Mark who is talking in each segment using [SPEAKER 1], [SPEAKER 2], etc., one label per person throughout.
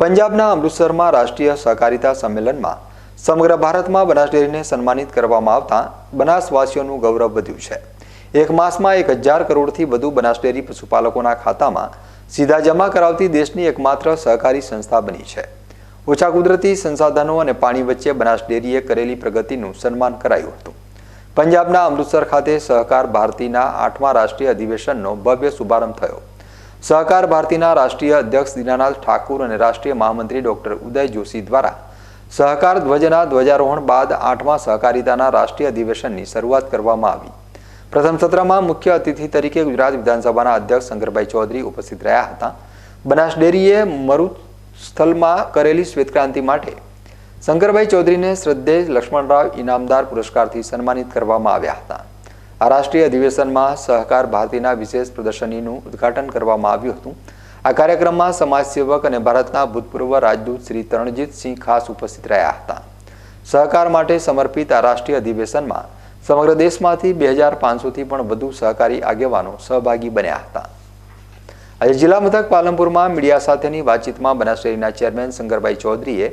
[SPEAKER 1] પંજાબના અમૃતસરમાં રાષ્ટ્રીય સહકારિતા સંમેલનમાં સમગ્ર ભારતમાં બનાસ ડેરીને સન્માનિત કરવામાં આવતા બનાસવાસીઓનું ગૌરવ વધ્યું છે. એક માસમાં એક હજાર કરોડથી વધુ બનાસ ડેરી પશુપાલકોના ખાતામાં સીધા જમા કરાવતી દેશની એકમાત્ર સહકારી સંસ્થા બની છે. ઓછા કુદરતી સંસાધનો અને પાણી વચ્ચે બનાસ ડેરીએ કરેલી પ્રગતિનું સન્માન કરાયું હતું. પંજાબના અમૃતસર ખાતે સહકાર ભારતીના આઠમા રાષ્ટ્રીય અધિવેશનનો ભવ્ય શુભારંભ થયો. સહકાર ભારતીના રાષ્ટ્રીય અધ્યક્ષ દીનાનાથ ઠાકુર અને રાષ્ટ્રીય મહામંત્રી ડોક્ટર ઉદય જોશી દ્વારા સહકાર ધ્વજના ધ્વજારોહણ બાદ આઠમા સહકારિતાના રાષ્ટ્રીય અધિવેશનની શરૂઆત કરવામાં આવી. પ્રથમ સત્રમાં મુખ્ય અતિથિ તરીકે ગુજરાત વિધાનસભાના અધ્યક્ષ શંકરભાઈ ચૌધરી ઉપસ્થિત રહ્યા હતા. બનાસ ડેરીએ મરુસ્થલમાં કરેલી શ્વેતક્રાંતિ માટે શંકરભાઈ ચૌધરીને શ્રદ્ધેય લક્ષ્મણરાવ ઇનામદાર પુરસ્કારથી સન્માનિત કરવામાં આવ્યા હતા. આ રાષ્ટ્રીય અધિવેશનમાં સહકાર ભારતીના વિશેષ પ્રદર્શનીનું ઉદ્ઘાટન કરવામાં આવ્યું હતું. આ કાર્યક્રમમાં સમાજસેવક અને ભારતના ભૂતપૂર્વ રાજદૂત શ્રી તરણજીતસિંહ ખાસ ઉપસ્થિત રહ્યા હતા. સહકાર માટે સમર્પિત આ રાષ્ટ્રીય અધિવેશનમાં સમગ્ર દેશમાંથી બે હજાર પાંચસોથી પણ વધુ સહકારી આગેવાનો સહભાગી બન્યા હતા. આજે જિલ્લા મથક પાલનપુરમાં મીડિયા સાથેની વાતચીતમાં બનાસડેરીના ચેરમેન શંકરભાઈ ચૌધરીએ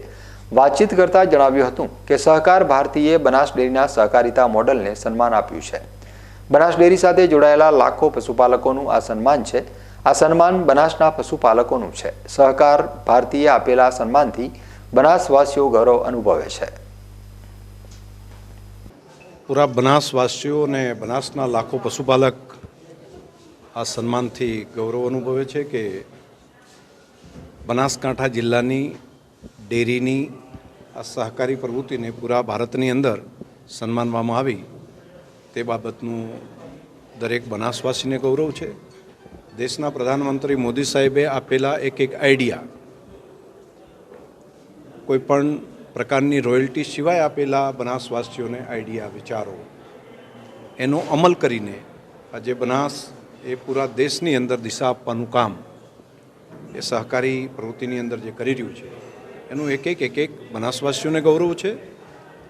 [SPEAKER 1] વાતચીત કરતા જણાવ્યું હતું કે સહકાર ભારતીએ બનાસ ડેરીના સહકારિતા મોડલને સન્માન આપ્યું છે. બનાસ ડેરી સાથે જોડાયેલા લાખો પશુપાલકોનું આ સન્માન છે. આ સન્માન બનાસના પશુપાલકોનું છે. સહકાર ભારતીએ આપેલા સન્માનથી બનાસવાસીઓ ગૌરવ અનુભવે છે.
[SPEAKER 2] પૂરા બનાસવાસીઓ અને બનાસના લાખો પશુપાલક આ સન્માનથી ગૌરવ અનુભવે છે કે બનાસકાંઠા જિલ્લાની ડેરીની આ સહકારી પ્રવૃત્તિને પૂરા ભારતની અંદર સન્માનવામાં આવી. તે બાબતનું દરેક બનાસવાસીને ગૌરવ છે. દેશના પ્રધાનમંત્રી મોદી સાહેબે આપેલા એક એક આઈડિયા કોઈપણ પ્રકારની રોયલ્ટી સિવાય આપેલા બનાસવાસીઓને આઈડિયા, વિચારો, એનો અમલ કરીને આજે બનાસ એ પૂરા દેશની અંદર દિશા આપવાનું કામ એ સહકારી પ્રવૃત્તિની અંદર જે કરી રહ્યું છે, એનું એક એક એક એક બનાસવાસીઓને ગૌરવ છે.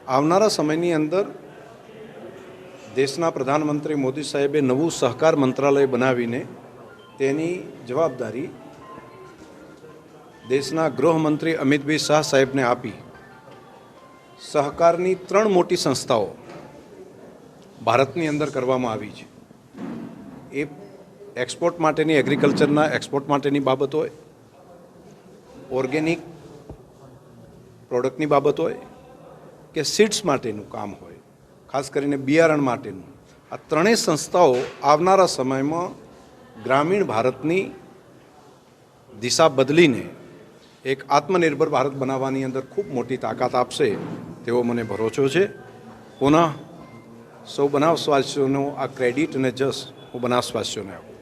[SPEAKER 2] આવનારા સમયની અંદર દેશના પ્રધાનમંત્રી મોદી સાહેબે નવું સહકાર મંત્રાલય બનાવીને તેની જવાબદારી દેશના ગૃહમંત્રી અમિતભાઈ શાહ સાહેબને આપી. સહકારની ત્રણ મોટી સંસ્થાઓ ભારતની અંદર કરવામાં આવી છે. એ એક્સપોર્ટ માટેની એગ્રીકલ્ચરના એક્સપોર્ટ માટેની બાબત હોય, ઓર્ગેનિક પ્રોડક્ટની બાબત હોય કે સીડ્સ માટેનું કામ હોય. ખાસ કરીને બિયારણ માટેનું. આ ત્રણેય સંસ્થાઓ આવનારા સમયમાં ગ્રામીણ ભારતની દિશા બદલીને એક આત્મનિર્ભર ભારત બનાવવાની અંદર ખૂબ મોટી તાકાત આપશે તેવો મને ભરોસો છે. પુનઃ સૌ બનાસવાસીઓનો આ ક્રેડિટ અને જસ હું બનાસવાસીઓને આપું.